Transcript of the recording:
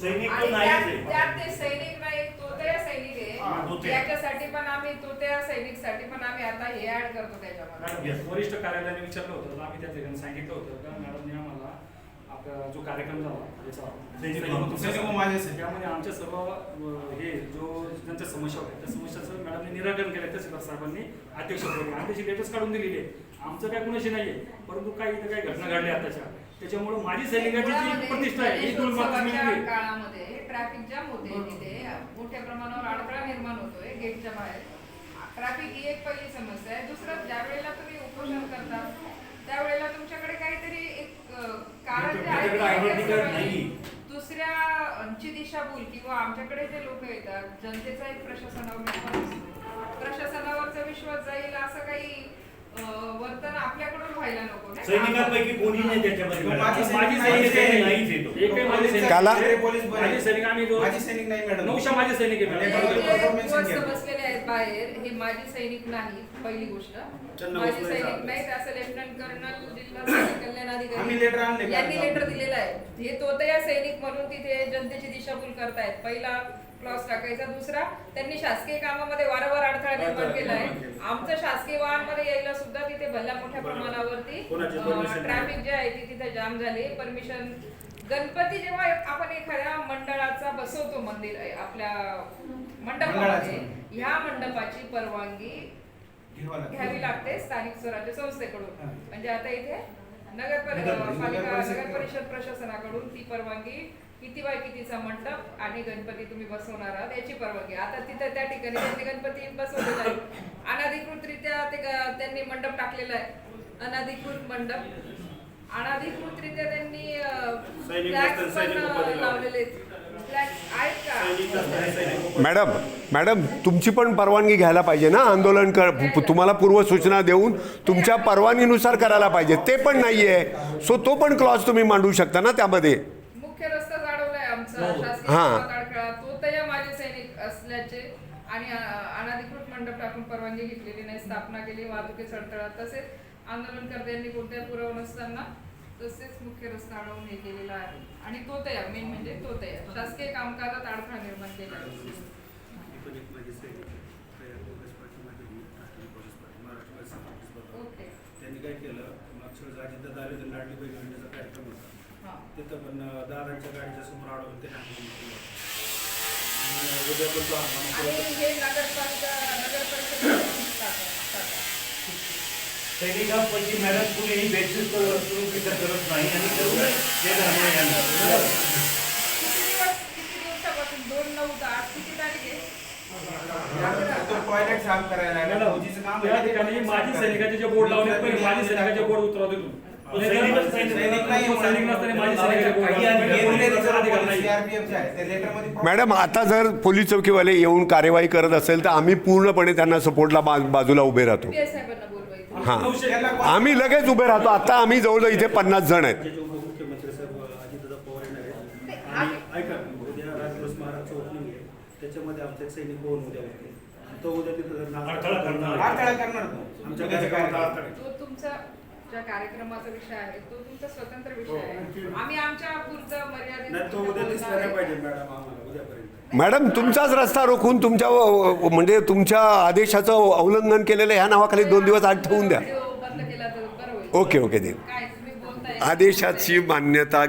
सैनिक तो आणि नाहीच आहे. त्यात ते सैनिक नाही तो सैनिक हा, तो आहे ते. याच्यासाठी पण आम्ही तो त्या सैनिकसाठी पण आम्ही आता हे ऍड करतो त्याच्यामध्ये. वरिष्ठ कार्यालयाने विचारलं होतं तर आम्ही त्या ठिकाणी सांगितलं होतं का मॅडमने आम्हाला कार्यक्रम झाला. याचा सैनिक सैनिक भवन. सैनिक भवन माझ्यासाठी. त्यामध्ये आमच्या सर्व हे जो ज्यांच्या समस्या होत्या त्या समस्याचं मॅडमने निराकरण केलं तहसीलदार साहेबांनी अध्यक्षपदी आणि त्याची लेटेस्ट काढून दिलेली आहे. आमचं काय कुणाशी नाहीये परंतु काही इथं काही घटना घडल्या आताच्या त्याच्यामुळे माझी सैनिकाची जी प्रतिष्ठा आहे ही काळामध्ये ट्रॅफिक जाम होते तिथे. मोठ्या प्रमाणावर अडथळा निर्माण होतोय गेटच्या बाहेर. ट्रॅफिक ही एक पहिली समस्या आहे. दुसरं ज्या वेळेला तुम्ही उपोषण करता त्यावेळेला तुमच्याकडे काहीतरी एक कारण सर्वांनी नाहीये. दुसऱ्यांची दिशाभूल किंवा आमच्याकडे जे लोक येतात जनतेचा एक प्रशासनावर विश्वास असतो प्रशासनावरचा विश्वास जाईल असं काही वर्तन आपल्याकडून व्हायला नको नाही का? सैनिकांपैकी कोणी नाही त्याच्यामध्ये माझी. सैनिक नाही, आहे. नाहीच तो. माझी सैनिक ते पोलीस बरे. माझी सैनिक आम्ही जो- माझी सैनिक नाही मॅडम नऊशे माझे सैनिक आहे मॅडम. जे पोस्ट. बसलेले आहेत बाहेर हे माजी सैनिक नाही पहिली गोष्ट त्यांना माजी उचलायचं सैनिक. नाहीत असं लेफ्टनंट कर्नल जिल्हा सैनिक कल्याण आम्ही अधिकारी आणले यांनी. लेटर दिलेलं आहे हे तोतया सैनिक म्हणून तिथे जनतेची दिशाभूल करतायत पहिला क्लॉस टाकायचा दुसरा त्यांनी शासकीय कामामध्ये वारंवार आहे आमचं शासकीय वाहनमध्ये यायला सुद्धा तिथे भल्या मोठ्या प्रमाणावरती. ट्रॅफिक जे आहे ती तिथे जाम झाली परमिशन गणपती जेव्हा आपण एखाद्या मंडळाचा बसवतो मंदिर आपल्या मंडपामध्ये. ह्या मंडपाची परवानगी घ्यावं लागतं. स्थानिक स्वराज्य संस्थेकडून. म्हणजे आता इथे नगर. पालिका. नगर परिषद प्रशासनाकडून ती परवानगी किती बाय कितीचा मंडप आणि गणपती तुम्ही बसवणार आहात याची परवानगी. आता तिथे त्या ठिकाणी त्यांनी गणपती बसवलेला आहे. अनाधिकृतरित्या ते त्यांनी मंडप टाकलेला आहे. अनाधिकृत मंडप. अनाधिकृतरित्या त्यांनी पण. लावलेले. आहेत. मॅडम मॅडम तुमची पण परवानगी घ्यायला पाहिजे ना आंदोलन कर तुम्हाला पूर्वसूचना देऊन तुमच्या परवानगीनुसार करायला पाहिजे. ते पण नाहीये. सो तो पण क्लॉज तुम्ही मांडू शकता ना त्यामध्ये? असल्याचे आणि अ- अनधिकृत मंडप टाकून परवानगी घेतलेली नाही स्थापना केली वाहतुकीचा अडथळा तसेच आंदोलनकर्त्यांनी कोणत्याही पुरावा नसताना तसेच मुख्य रस्ता अडवून हे केलेला आहे. आणि तो तया मेन म्हणजे तो तया. शासकीय कामकाजात अडथळा निर्माण केला. आहे पण एक माझे सैनिक आहे. तयार काँग्रेस पार्टीमध्ये मी, Rashtravadi Congress party, Maharashtra Pradesh Congress party. Okay. त्यांनी काय केलं? मागच्या वेळेस अजितदादा आले होते लाडली बहीण योजनेचा कार्यक्रम होता. हा तिथं पण दादांच्या गाडीच्या समोर अडवून ते उद्या पण तो हे सैनिकांपैकी मॅडम कुणीही करत नाही आणि करू नये. हे धर्म आहे यांना. किती दिवस किती दिवसापासून दोन नऊ दहा आठ किती तारीख आहे तो टॉयलेट साफ करायला लागला. मॅडम, फौजीचं काम आहे. ठिकाणी माझी सैनिकाचे जे बोर्ड लावले माझी सैनिकाचे बोर्ड उतरवा तिथून मॅडम आता जर पोलीस चौकीवाले येऊन कार्यवाही करत असेल तर आम्ही पूर्णपणे त्यांना सपोर्टला बा बाजूला उभे राहतो. हां. आम्ही लगेच उभे राहतो. आता आम्ही जवळ इथे पन्नास जण आहेत. ते उद्या त्याच्यामध्ये आमचे सैनिक तो तिथं अडथळा करणार. अडथळा करणार. तो. आमच्या ज्या कार्यक्रमाचा विषय आहे. तो तुमचा स्वतंत्र विषय आहे. आम्ही आमच्या पुरतं मर्यादित नाही तो उद्या दिसला नाही पाहिजे मॅडम आम्हाला उद्यापर्यंत. मॅडम तुमचाच रस्ता रोखून तुमच्या म्हणजे तुमच्या आदेशाचं उल्लंघन केलेलं ह्या नावाखाली दोन दिवस आठ ठेवून द्या. व्हिडिओ बंद केला तर बरं होईल. ओके ओके दे काय तुम्ही बोलताय? आदेशाची मान्यता